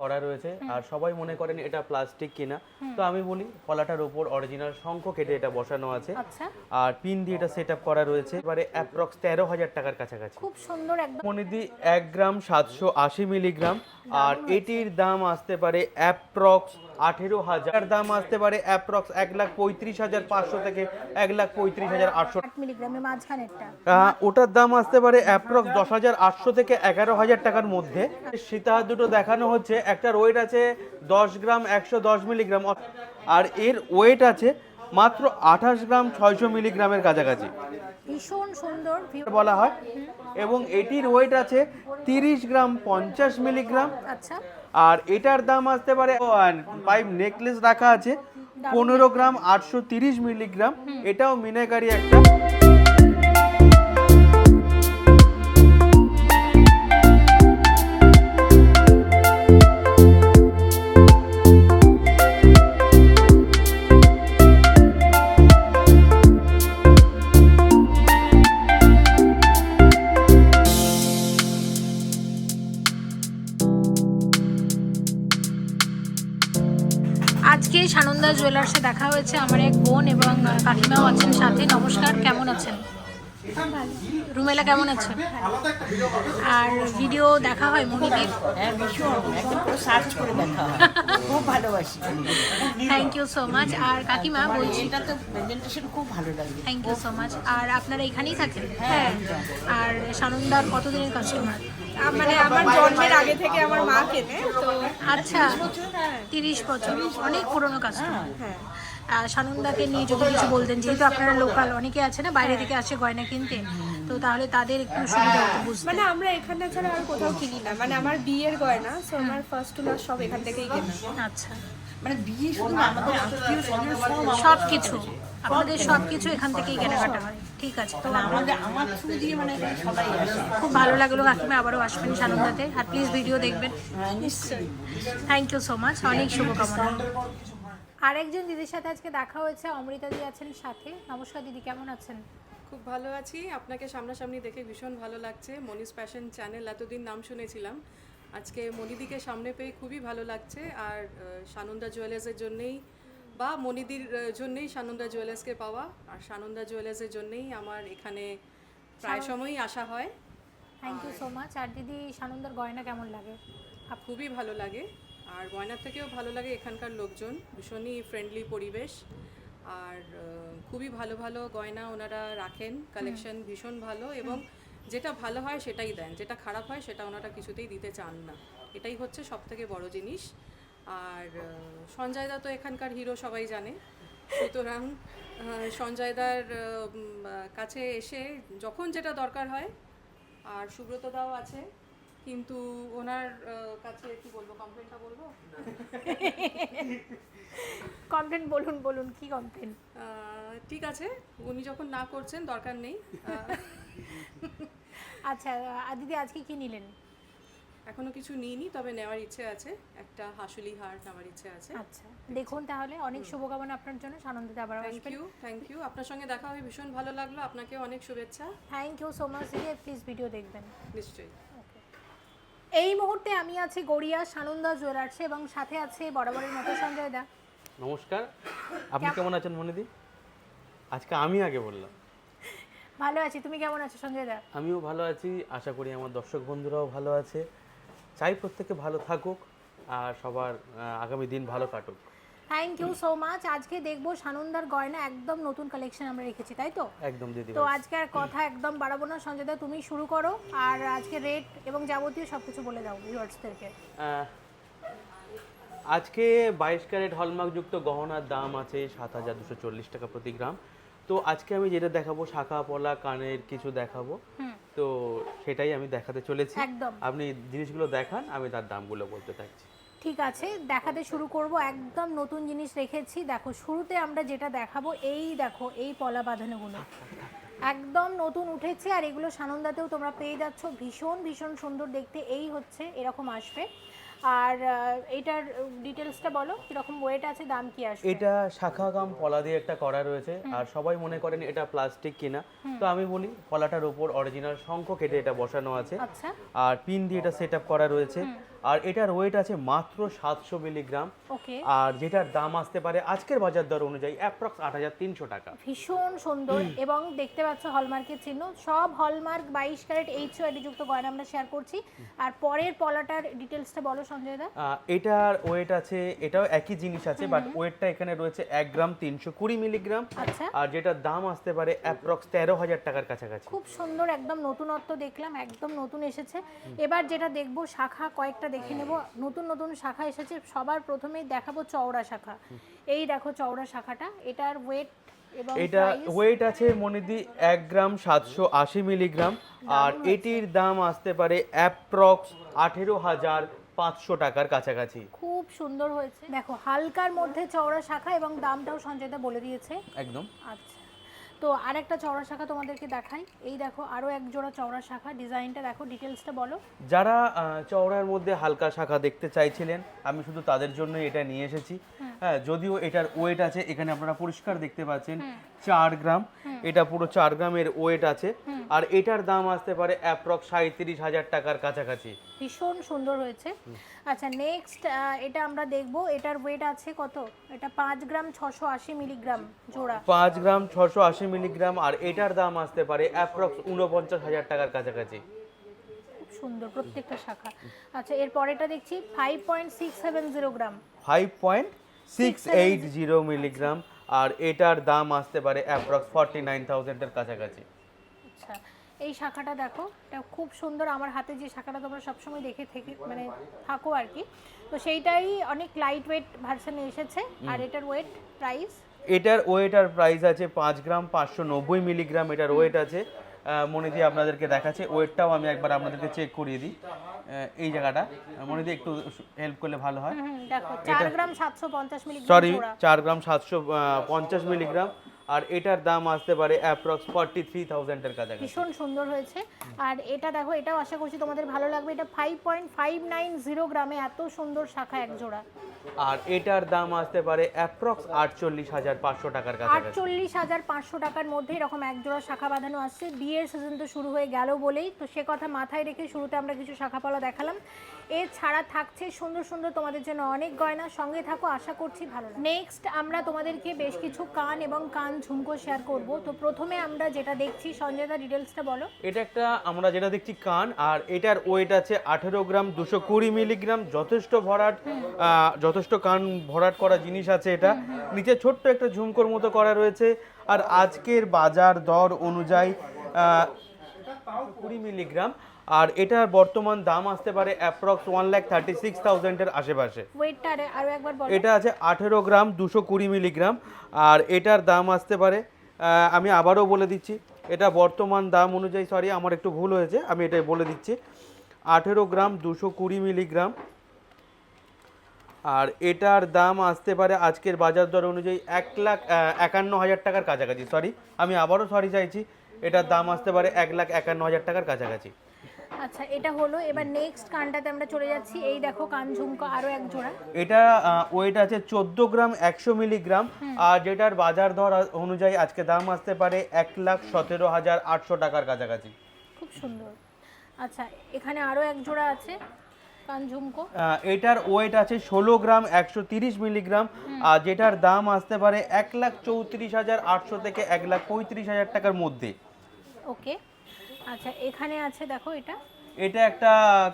করা রয়েছে। আর সবাই মনে করেন এটা প্লাস্টিক কিনা। তো আমি বলি ফলাটার উপর অরিজিনাল শঙ্খ কেটে এটা বসানো আছে। আচ্ছা। আর পিন দিয়ে এটা সেট আপ করা রয়েছে। এবারে অ্যাপ্রক্স তেরো হাজার টাকার কাছাকাছি। খুব সুন্দর একদম। মনিদি এক গ্রাম সাতশো আশি মিলিগ্রাম। আর এটির দাম আসতে পারে অ্যাপ্রক্স আঠেরো হাজার। দাম আসতে পারে অ্যাপ্রক্স এক লাখ পঁয়ত্রিশ হাজার পাঁচশো থেকে এক লাখ পঁয়ত্রিশ হাজার আটশো। ওটার দাম আসতে পারে অ্যাপ্রক্স দশ হাজার আটশো থেকে এগারো হাজার টাকার মধ্যে। সীতাহার দুটো দেখানো হচ্ছে। একটা ওয়েট আছে দশ গ্রাম একশো দশ মিলিগ্রাম। আর এর ওয়েট আছে মাত্র আঠাশ গ্রাম ছয়শো মিলিগ্রামের কাছাকাছি। ভীষণ সুন্দর বলা হয়। এবং এটির ওয়েট আছে তিরিশ গ্রাম পঞ্চাশ মিলিগ্রাম। আচ্ছা। আর এটার দাম আসতে পারে পাইপ নেকলেস রাখা আছে পনেরো গ্রাম আটশো তিরিশ মিলিগ্রাম। এটাও মিনাকারি একটা হয়েছে আমার এক বোন এবং কাকিমাও আছেন সাথে। নমস্কার কেমন আছেন? রুমেলা কেমন আছেন আর ভিডিও দেখা হয় মনিদির হ্যাঁ সার্চ করে দেখা হয়। খুব ভালোবাসি। থ্যাংক ইউ সো মাচ আর কাকিমা বলছি। এটা তো প্রেজেন্টেশন খুব ভালো লাগে। থ্যাংক ইউ সো মাচ আর আপনারা এখানেই থাকেন? হ্যাঁ আর সানন্দার কতদিনের কাস্টমার মানে আমার জন্মের আগে থেকে আমার মা কেনে তো আচ্ছা। তিরিশ বছর। অনেক পুরনো কাস্টমার হ্যাঁ। আর সানন্দাকে নিয়ে যদি কিছু বলতেন যেহেতু আপনারা লোকাল অনেকে আছে না বাইরে থেকে আসে গয়না কিনতে তো তাহলে তাদের একটু সুবিধা হতো বুঝতে মানে আমরা এখানে ছাড়া আর কোথাও কিনি না। মানে আমার বিয়ের গয়না সো আমার ফার্স্ট টু লাস্ট সব এখান থেকেই কেনা। আচ্ছা। মানে বিয়ে শুধু আমাদের আত্মীয় স্বজন সব কিছু আপনাদের সব কিছু এখান থেকেই কেনাকাটা হয়। ঠিক আছে তো মানে আমাদের আমার থ্রু দিয়ে মানে সবাই আসে। খুব ভালো লাগল কাকিমা আবারও আসবেন সানন্দাতে। আর প্লিজ ভিডিও দেখবেন। নিশ্চয়ই। থ্যাংক ইউ সো মাচ অনেক শুভকামনা। আরেকজন দিদির সাথে আজকে দেখা হয়েছে অমৃতা দি আছেন সাথে। নমস্কার দিদি কেমন আছেন? খুব ভালো আছি। আপনাকে সামনাসামনি দেখে ভীষণ ভালো লাগছে। মনিস প্যাশন চ্যানেল এতদিন নাম শুনেছিলাম। আজকে মনিদিকে সামনে পেয়ে খুবই ভালো লাগছে। আর সানন্দা জুয়েলার্সের জন্যেই বা মনিদির জন্যেই সানন্দা জুয়েলার্সকে পাওয়া। আর সানন্দা জুয়েলার্সের জন্যেই আমার এখানে প্রায় সময়ই আসা হয়। থ্যাংক ইউ সো মাচ আর দিদি সানন্দার গয়না কেমন লাগে? খুবই ভালো লাগে। আর গয়নার থেকেও ভালো লাগে এখানকার লোকজন ভীষণই ফ্রেন্ডলি পরিবেশ। আর খুবই ভালো ভালো গয়না ওনারা রাখেন। কালেকশন ভীষণ ভালো এবং যেটা ভালো হয় সেটাই দেন যেটা খারাপ হয় সেটা ওনারা কিছুতেই দিতে চান না। এটাই হচ্ছে সব থেকে বড় জিনিস। আর সঞ্জয়দা তো এখানকার হিরো সবাই জানে। সুতরাং সঞ্জয়দার কাছে এসে যখন যেটা দরকার হয় আর সুব্রত দাও আছে কিন্তু ওনার কাছে কি বলব কমপ্লেনটা বলব? কমপ্লেন বলুন বলুন কি কমপ্লেন ঠিক আছে উনি যখন না করছেন দরকার নেই। আচ্ছা দিদি আজকে কি নিলেন? এখনও কিছু নিইনি তবে নেওয়ার ইচ্ছে আছে। একটা হাসুলি হার নেওয়ার ইচ্ছে আছে। আচ্ছা দেখুন তাহলে অনেক শুভকামনা আপনার জন্য সানন্দতে আবার থ্যাংক ইউ থ্যাংক ইউ আপনার সঙ্গে দেখা হয়ে ভীষণ ভালো লাগল। আপনাকে অনেক শুভেচ্ছা। থ্যাংক ইউ সো মাচ দিদি। প্লিজ ভিডিও দেখবেন। নিশ্চয়ই। এই মুহূর্তে আমি আছি গড়িয়া সানন্দা জুয়েলার্সে এবং সাথে আছে বরাবরের মতো সঞ্জয় দা। নমস্কার। আপনি কেমন আছেন মনিদি আজকে আমি আগে বললাম। ভালো আছি। তুমি কেমন আছো সঞ্জয় দা? আমিও ভালো আছি। আশা করি আমার দর্শক বন্ধুরাও ভালো আছে। চাই প্রত্যেকে ভালো থাকুক আর সবার আগামী দিন ভালো কাটুক। থ্যাংক ইউ সো মাচ আজকে দেখব সানন্দার গয়না একদম নতুন কালেকশন আমরা রেখেছি তাই তো? একদম দিদি তো আজকে আর কথা একদম বাড়াবো না। সঞ্জয় দা তুমি শুরু করো। আর আজকে রেট এবং যাবতীয় সব কিছু বলে দাও ভিউয়ার্সদেরকে আজকে বাইশ ক্যারেট হলমার্কযুক্ত গহনার দাম আছে সাত হাজার দুশো চল্লিশ টাকা প্রতি গ্রাম। তো আজকে আমি যেটা দেখাবো শাখা পলা কানের কিছু দেখাবো। হুম। তো সেটাই আমি দেখাতে চলেছি। একদম। আপনি জিনিসগুলো দেখান আমি তার দামগুলো বলতে থাকছি। ঠিক আছে দেখাতে শুরু করব। একদম নতুন জিনিস রেখেছি। দেখো শুরুতে আমরা যেটা দেখাবো এই দেখো এই পলা বাঁধানোগুলো। একদম নতুন উঠেছে আর এগুলো সানন্দাতেও তোমরা পেয়ে যাচ্ছ। ভীষণ ভীষণ সুন্দর দেখতে। এই হচ্ছে এরকম আসবে। আর আহ, এইটার ডিটেলসটা বলো কীরকম ওয়েট আছে দাম কি আসবে? এটা শাখা গাম পলা দিয়ে একটা করা রয়েছে। আর সবাই মনে করেন এটা প্লাস্টিক কিনা। তো আমি বলি পলাটার উপর অরিজিনাল শঙ্খ কেটে এটা বসানো আছে। আচ্ছা। আর পিন দিয়ে এটা সেট করা রয়েছে। আর এটার ওয়েট আছে মাত্র সাতশো মিলিগ্রাম। আর যেটার দাম আসতে পারে আজকের বাজার দর অনুযায়ী অ্যাপ্রক্স আট হাজার তিনশো টাকা। ভীষণ সুন্দর এবং দেখতে পাচ্ছ হলমার্কের চিহ্ন। সব হলমার্ক বাইশ ক্যারেট এইচ যুক্ত গয়না আমরা শেয়ার করছি। আর পরের পলাটার ডিটেলসটা বলো সঞ্জয় দা। এটার ওয়েট আছে এটাও একই জিনিস আছে বাট ওয়েটটা এখানে রয়েছে এক গ্রাম তিনশো কুড়ি মিলিগ্রাম। আচ্ছা। আর যেটার দাম আসতে পারে অ্যাপ্রক্স তেরো হাজার টাকার কাছাকাছি। খুব সুন্দর একদম নতুনত্ব দেখলাম একদম নতুন এসেছে। এবার যেটা দেখব শাখা কয়েকটা দেখে নেব। নতুন নতুন শাখা এসেছে। সবার প্রথমেই দেখাবো চওড়া শাখা। এই দেখো চওড়া শাখাটা। এটার ওয়েট এটা ওয়েট আছে মনিদি এক গ্রাম সাতশো আশি মিলিগ্রাম। আর এটির দাম আসতে পারে অ্যাপ্রক্স আঠেরো হাজার পাঁচশো টাকার কাছাকাছি। খুব সুন্দর হয়েছে। দেখো হালকার মধ্যে চওড়া শাখা এবং দামটাও সঞ্জয়দা বলে দিয়েছে। একদম। আচ্ছা। তো আরেকটা চওড়া শাখা তোমাদেরকে দেখাই। এই দেখো আরও এক জোড়া চওড়া শাখা। ডিজাইনটা দেখো ডিটেলসটা বলো। যারা চওড়ার মধ্যে হালকা শাখা দেখতে চাইছিলেন আমি শুধু তাদের জন্য এটা নিয়ে এসেছি। হ্যাঁ। যদিও এটার ওয়েট আছে এখানে আপনারা পরিষ্কার দেখতে পাচ্ছেন। চার গ্রাম। এটা পুরো চার গ্রামের ওয়েট আছে। আর এটার দাম আসতে পারে অ্যাপ্রক্স সাঁত্রিশ হাজার টাকার কাছাকাছি। ভীষণ সুন্দর হয়েছে। আচ্ছা নেক্সট এটা আমরা দেখব। এটার ওয়েট আছে কত? এটা পাঁচ গ্রাম ছশো আশি মিলিগ্রাম জোড়া। পাঁচ গ্রাম ছশো আশি মিলিগ্রাম আর এটার দাম আসতে পারে অ্যাপ্রক্স উনপঞ্চাশ হাজার টাকার কাছাকাছি। খুব সুন্দর প্রত্যেকটা শাখা। আচ্ছা এর পরেটা দেখছি। Five point six seven zero gram five point six eight zero milligram. আর এটার দাম আসতে পারে অ্যাপ্রক্স ফর্টি নাইন থাউজেন্ডের কাছাকাছি। আচ্ছা এই শাখাটা দেখো এটা খুব সুন্দর। আমার হাতে যে শাখাটা তোমরা সবসময় দেখে থেকে মানে থাকো আর কি। তো সেইটাই অনেক লাইট ওয়েট ভার্সনে এসেছে। আর এটার ওয়েট প্রাইস এটার ওয়েট আর প্রাইস আছে পাঁচ গ্রাম পাঁচশো নব্বই মিলিগ্রাম এটার ওয়েট আছে আহ, দিয়ে আপনাদেরকে দেখাচ্ছে। ওয়েটটাও আমি একবার আপনাদেরকে চেক করিয়ে দিই। এই জায়গাটা। মনে দিয়ে একটু হেল্প করলে ভালো হয়। সরি চার গ্রাম সাতশো পঞ্চাশ মিলিগ্রাম। আর এটার দাম আসতে পারে অ্যাপ্রক্স ফর্টি থ্রি থাউজেন্ডের কাছাকাছি। ভীষণ সুন্দর হয়েছে। আর এটা দেখো এটাও আশা করছি তোমাদের ভালো লাগবে। এটা five point five nine zero গ্রামে এত সুন্দর শাখা এক জোড়া আর এটার দাম আসতে পারে অ্যাপ্রক্স আটচল্লিশ হাজার পাঁচশো টাকার কাছাকাছি। আটচল্লিশ হাজার পাঁচশো টাকার মধ্যে এরকম এক জোড়া শাখা বাঁধানো আসছে। বিয়ের সিজন তো শুরু হয়ে গেল বলেই। তো সে কথা মাথায় রেখে শুরুতে আমরা কিছু শাখাপালা দেখালাম। এছাড়া থাকছে সুন্দর সুন্দর তোমাদের জন্য অনেক গয়না। সঙ্গে থাকো আশা করছি ভালো নেক্সট আমরা তোমাদেরকে বেশ কিছু কান এবং কান ঝুমকো শেয়ার করব। তো প্রথমে আমরা যেটা দেখছি সঞ্জয় দা ডিটেলসটা বলো। এটা একটা আমরা যেটা দেখছি কান আর এটার ওয়েট আছে আঠেরো গ্রাম দুশো কুড়ি মিলিগ্রাম যথেষ্ট ভরাট যথেষ্ট কান ভরাট করা জিনিস আছে এটা। নিচে ছোট্ট একটা ঝুমকোর মতো করা রয়েছে। আর আজকের বাজার দর অনুযায়ী আহ, কুড়ি মিলিগ্রাম আর এটার বর্তমান দাম আসতে পারে approx one lakh thirty six থাউজেন্ডের আশেপাশে এটা আছে আঠেরো গ্রাম দুশো কুড়ি মিলিগ্রাম। আর এটার দাম আসতে পারে আমি আবারও বলে দিচ্ছি এটা বর্তমান দাম অনুযায়ী সরি আমার একটু ভুল হয়েছে আমি এটাই বলে দিচ্ছি। আঠেরো গ্রাম দুশো কুড়ি মিলিগ্রাম। আর এটার দাম আসতে পারে আজকের বাজার দর অনুযায়ী এক লাখ একান্ন হাজার টাকার কাছাকাছি সরি আমি আবারও সরি চাইছি এটার দাম আসতে পারে এক লাখ একান্ন হাজার টাকার কাছাকাছি। আচ্ছা এটা হলো। এবার নেক্সট কানটাতে আমরা চলে যাচ্ছি। এই দেখো কান ঝুমকো আরও এক জোড়া। এটা ওয়েট আছে চোদ্দ গ্রাম একশো মিলিগ্রাম। আর যেটার বাজার দর অনুযায়ী আজকে দাম আসতে পারে এক লাখ সতেরো হাজার আটশো টাকার কাছাকাছি। খুব সুন্দর। আচ্ছা এখানে আরও এক জোড়া আছে এটার ওয়েট আছে ষোলো গ্রাম একশো তিরিশ মিলিগ্রাম। আর যেটার দাম আসতে পারে এক লাখ চৌত্রিশ হাজার আটশো থেকে এক লাখ পঁয়ত্রিশ হাজার টাকার মধ্যে। ওকে আচ্ছা এখানে আছে, দেখো এটা। এটা একটা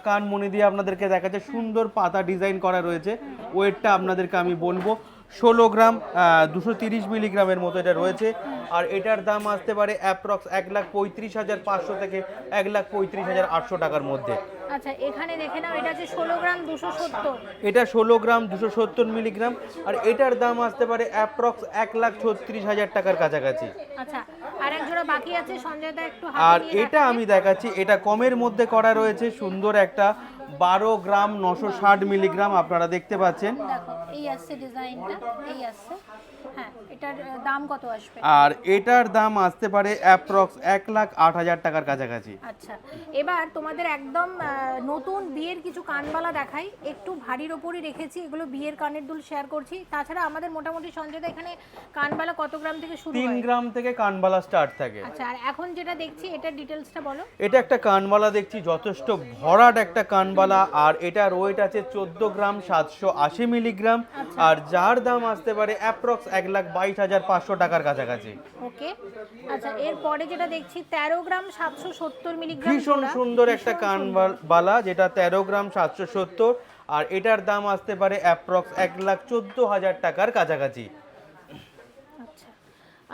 কান মনি দিয়ে আপনাদেরকে দেখাচ্ছে। সুন্দর পাতা ডিজাইন করা রয়েছে। ওয়েটটা আপনাদেরকে আমি বলব। ষোলো গ্রাম দুশো তিরিশ মিলিগ্রামের মতো এটা রয়েছে। আর এটার দাম আসতে পারে অ্যাপ্রক্স এক লাখ পঁয়ত্রিশ হাজার পাঁচশো থেকে এক লাখ পঁয়ত্রিশ হাজার আটশো টাকার মধ্যে। আচ্ছা এখানে দেখে নাও এটা আছে ষোলো গ্রাম দুশো সত্তর। এটা ষোলো গ্রাম দুশো সত্তর মিলিগ্রাম আর এটার দাম আসতে পারে অ্যাপ্রক্স এক লাখ ছত্রিশ হাজার টাকার কাছাকাছি। আচ্ছা আর এক জোড়া বাকি আছে সঞ্জয় দা একটু আর এটা আমি দেখাচ্ছি এটা কমের মধ্যে করা রয়েছে সুন্দর একটা বারো গ্রাম নশো ষাট মিলিগ্রাম আপনারা দেখতে পাচ্ছেন। দেখো এই আসছে ডিজাইনটা এই আসছে। হ্যাঁ এটার দাম কত আসবে? আর এটার দাম আসতে পারে অ্যাপ্রক্স এক লাখ আট হাজার টাকার কাছাকাছি। আচ্ছা এবার তোমাদের একদম নতুন বিয়ের কিছু কানবালা দেখাই। একটু ভারীর ওপরই রেখেছি এগুলো বিয়ের কানের দুল শেয়ার করছি। তাছাড়া আমাদের মোটামুটি সঞ্জয়দা এখানে কানবালা কত গ্রাম থেকে শুরু তিন গ্রাম থেকে কানবালা স্টার্ট থাকে। আচ্ছা আর এখন যেটা দেখছি এটার ডিটেলসটা বলো। এটা একটা কানবালা দেখছি যথেষ্ট ভরাট একটা কানবালা। আর এটার ওয়েট আছে চোদ্দ গ্রাম সাতশো আশি মিলিগ্রাম আর যার দাম আসতে পারে অ্যাপ্রক্স এক লাখ বাইশ হাজার পাঁচশো টাকার কাছাকাছি। ওকে। আচ্ছা এরপরে যেটা দেখছি তেরো গ্রাম সাতশো সত্তর মিলিগ্রাম ভীষণ সুন্দর একটা ভীষণ কানবালা যেটা তেরো গ্রাম সাতশো সত্তর। আর এটার দাম আসতে পারে অ্যাপ্রক্স এক লাখ চোদ্দ হাজার টাকার কাছাকাছি। আচ্ছা।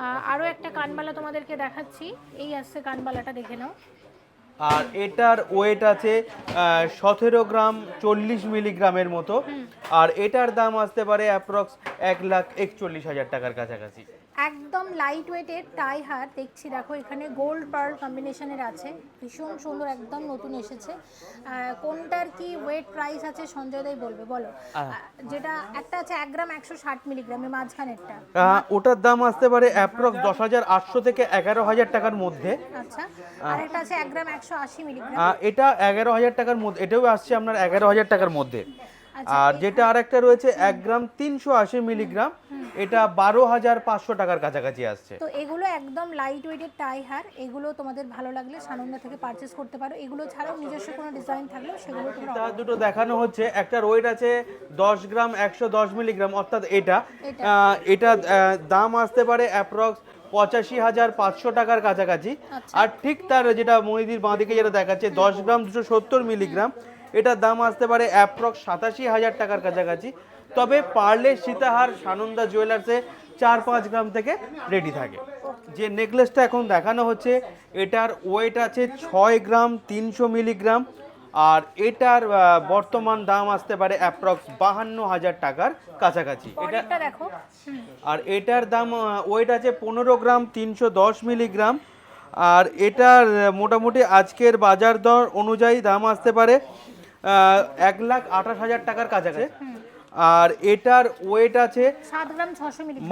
আহ, আরও একটা কানবালা তোমাদেরকে দেখাচ্ছি। এই আসছে কানবালাটা দেখে নাও। আর এটার ওয়েট আছে সতেরো গ্রাম চল্লিশ মিলিগ্রামের মতো। আর এটার দাম আসতে পারে অ্যাপ্রক্স এক লাখ একচল্লিশ হাজার টাকার কাছাকাছি। একদম লাইট ওয়েটের টাই হার দেখছি। দেখো এখানে গোল্ড পার্ল কম্বিনেশনের আছে। ভীষণ সুন্দর একদম নতুন এসেছে। কোনটার কি ওয়েট প্রাইস আছে সঞ্জয় দাই বলবে বলো। যেটা একটা আছে এক গ্রাম একশো ষাট মিলিগ্রামের মাঝখানেরটা। ওটার দাম আসতে পারে অ্যাপ্রক্স দশ হাজার আটশো থেকে এগারো হাজার টাকার মধ্যে। আচ্ছা আর একটা আছে এক গ্রাম একশো আশি মিলিগ্রাম এটা এগারো হাজার টাকার মধ্যে এটাও আসছে আপনার এগারো হাজার টাকার মধ্যে। আর যেটা আর একটা রয়েছে এক গ্রাম তিনশো আশি মিলিগ্রাম। এটা বারো হাজার পাঁচশো টাকার কাছাকাছি আসছে। তো এগুলো একদম লাইট ওয়েটের টাই হার এগুলো তোমাদের ভালো লাগলে সানন্দা থেকে পারচেস করতে পারো। এগুলো ছাড়াও নিজস্ব কোনো ডিজাইন থাকলেও সেগুলো তোমরা তা দুটো দেখানো হচ্ছে। একটা ওয়েট আছে দশ গ্রাম একশো দশ মিলিগ্রাম অর্থাৎ এটা। এটা। দাম আসতে পারে অ্যাপ্রক্স পঁচাশি হাজার পাঁচশো টাকার কাছাকাছি। আচ্ছা। আর ঠিক তার যেটা মনিদির বাঁদিকে যেটা দেখাচ্ছে দশ গ্রাম দুশো সত্তর মিলিগ্রাম। এটার দাম আসতে পারে অ্যাপ্রক্স সাতাশি হাজার টাকার কাছাকাছি। তবে পারলে সীতাহার সানন্দা জুয়েলার্সে চার পাঁচ গ্রাম থেকে রেডি থাকে। যে নেকলেসটা এখন দেখানো হচ্ছে এটার ওয়েট আছে ছয় গ্রাম তিনশো মিলিগ্রাম আর এটার বর্তমান দাম আসতে পারে অ্যাপ্রক্স বাহান্ন হাজার টাকার কাছাকাছি। এটা দেখো। আর এটার দাম ওয়েট আছে পনেরো গ্রাম তিনশো দশ মিলিগ্রাম আর এটার মোটামুটি আজকের বাজার দর অনুযায়ী দাম আসতে পারে এক লাখ আঠাশ হাজার টাকার কাছাকাছি। আর এটার ওয়েট আছে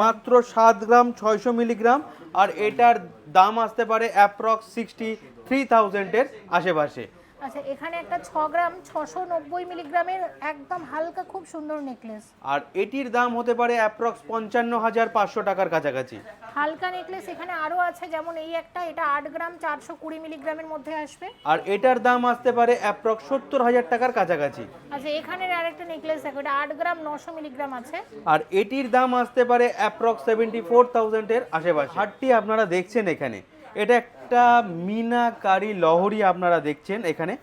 মাত্র সাত গ্রাম ছয়শো মিলিগ্রাম। আর এটার দাম আসতে পারে অ্যাপ্রক্স সিক্সটি থ্রি থাউজেন্ডের আশেপাশে। আচ্ছা এখানে একটা ছ গ্রাম ছশো নব্বই মিলিগ্রামের একদম হালকা খুব সুন্দর নেকলেস। আর এটির দাম হতে পারে অ্যাপ্রক্স পঞ্চান্ন হাজার পাঁচশো টাকার কাছাকাছি। হালকা নেকলেস এখানে আরও আছে যেমন এই একটা এটা আট গ্রাম চারশো কুড়ি মিলিগ্রামের মধ্যে আসবে। আর এটার দাম আসতে পারে অ্যাপ্রক্স সত্তর হাজার টাকার কাছাকাছি। আচ্ছা এখানের আরেকটা নেকলেস দেখো এটা আট গ্রাম নশো মিলিগ্রাম আছে। আর এটির দাম আসতে পারে অ্যাপ্রক্স সেভেন্টি ফোর থাউজেন্ডের আশেপাশে। হাটটি আপনারা দেখছেন এখানে। এটা একটা মিনাকারি লহরি আপনারা দেখছেন এখানে।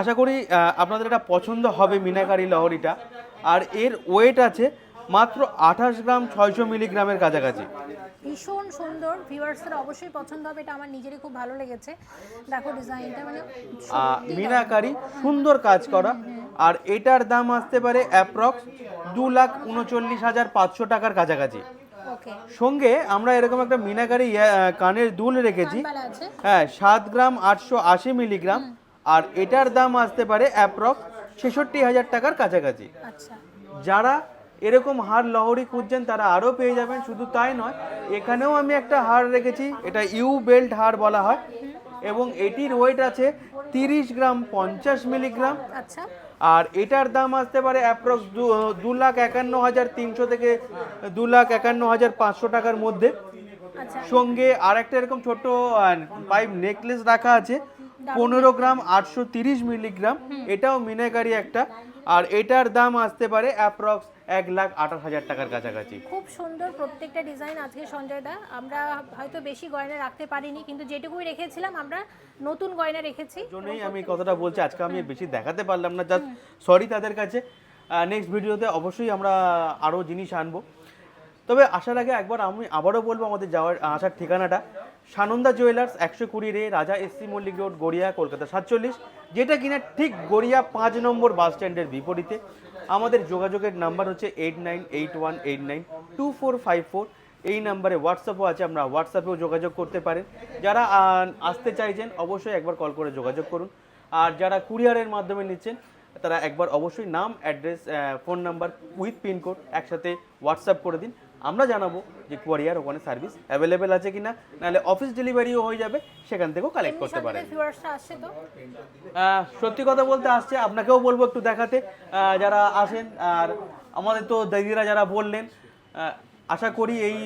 আশা করি আপনাদের এটা পছন্দ হবে মিনাকারি লহরিটা। আর এর ওয়েট আছে মাত্র আঠাশ গ্রাম ছয়শো মিলিগ্রামের কাছাকাছি। ভীষণ সুন্দর ভিউয়ার্সদের অবশ্যই পছন্দ হবে এটা আমার নিজেরই খুব ভালো লেগেছে। দেখো ডিজাইনটা মানে মিনাকারি সুন্দর কাজ করা। আর এটার দাম আসতে পারে অ্যাপ্রক্স দু লাখ উনচল্লিশ হাজার পাঁচশো টাকার কাছাকাছি। সঙ্গে আমরা এরকম একটা মিনাকারি কানের দুল রেখেছি। হ্যাঁ সাত গ্রাম আটশো আশি মিলিগ্রাম। আর এটার দাম আসতে পারে অ্যাপ্রক্স ছেষট্টি হাজার টাকার কাছাকাছি। আচ্ছা। যারা এরকম হার লহরি খুঁজছেন তারা আরও পেয়ে যাবেন। শুধু তাই নয় এখানেও আমি একটা হার রেখেছি এটা ইউ বেল্ট হার বলা হয়। এবং এটির ওয়েট আছে তিরিশ গ্রাম পঞ্চাশ মিলিগ্রাম। আচ্ছা। আর এটার দাম আসতে পারে অ্যাপ্রক্স দু লাখ একান্ন হাজার তিনশো থেকে দু লাখ একান্ন হাজার পাঁচশো টাকার মধ্যে। আচ্ছা। সঙ্গে আর একটা এরকম ছোট পাইপ নেকলেস রাখা আছে। পনেরো গ্রাম আটশো তিরিশ মিলিগ্রাম। এটাও মিনাকারি একটা। আর এটার দাম আসতে পারে অ্যাপ্রক্স এক লাখ আঠাশ হাজার টাকার কাছাকাছি। খুব সুন্দর প্রত্যেকটা ডিজাইন আজকে সঞ্জয় দা আমরা হয়তো বেশি গয়না রাখতে পারিনি কিন্তু যেটুকুই রেখেছিলাম আমরা নতুন গয়না রেখেছি। জন্যই আমি কথাটা বলছি আজকে আমি বেশি দেখাতে পারলাম না জাস্ট সরি তাদের কাছে। নেক্সট ভিডিওতে অবশ্যই আমরা আরও জিনিস আনব। তবে আসার আগে একবার আমি আবারও বলব আমাদের যাওয়ার আসার ঠিকানাটা। সানন্দা জুয়েলার্স একশো কুড়ি রে, রাজা এসসি মল্লিক রোড, গড়িয়া, কলকাতা সাতচল্লিশ, যেটা কিনা ঠিক গড়িয়া পাঁচ নম্বর বাস স্ট্যান্ডের বিপরীতে। আমাদের যোগাযোগের নাম্বার হচ্ছে eight nine eight one eight nine two four five four. এই নাম্বারে হোয়াটসঅ্যাপও আছে, আমরা হোয়াটসঅ্যাপেও যোগাযোগ করতে পারেন। যারা আসতে চাইছেন, অবশ্যই একবার কল করে যোগাযোগ করুন। আর যারা কুরিয়ারের মাধ্যমে নিচ্ছেন, তারা একবার অবশ্যই নাম, address phone number with pincode একসাথে হোয়াটসঅ্যাপ করে দিন। আমরা জানাব যে কোয়ারিয়ার ওখানে সার্ভিস অ্যাভেলেবেল আছে কিনা নাহলে অফিস ডেলিভারিও হয়ে যাবে সেখান থেকেও কালেক্ট করতে পারেন। সত্যি কথা বলতে আসছে আপনাকেও বলব একটু দেখাতে যারা আসেন আর আমাদের তো দিদিরা যারা বললেন আশা করি এই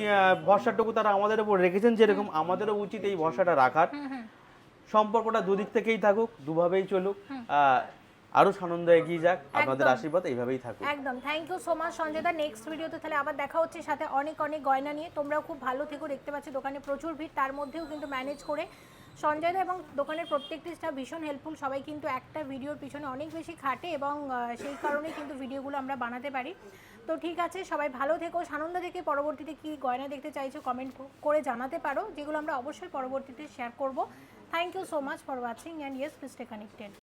ভরসাটুকু তারা আমাদের উপর রেখেছেন যেরকম আমাদেরও উচিত এই ভরসাটা রাখার। সম্পর্কটা দুদিক থেকেই থাকুক দুভাবেই চলুক। আহ, আরও সানন্দ এগিয়ে যাক আপনাদের একদম। আশীর্বাদ এইভাবেই থাকুক। একদম thank you so much Sanjay da next ভিডিওতে তাহলে আবার দেখা হচ্ছে সাথে অনেক অনেক গয়না নিয়ে। তোমরাও খুব ভালো থেকো দেখতে পাচ্ছ দোকানে প্রচুর ভিড় তার মধ্যেও কিন্তু ম্যানেজ করে সঞ্জয় দা এবং দোকানের প্রত্যেকটি স্টাফ ভীষণ হেল্পফুল সবাই কিন্তু একটা ভিডিওর পিছনে অনেক বেশি খাটে এবং সেই কারণেই কিন্তু ভিডিওগুলো আমরা বানাতে পারি। তো ঠিক আছে সবাই ভালো থেকো। সানন্দা থেকে পরবর্তীতে কি গয়না দেখতে চাইছো কমেন্ট করে জানাতে পারো। যেগুলো আমরা অবশ্যই পরবর্তীতে শেয়ার করব। Thank you so much for watching and yes please stay connected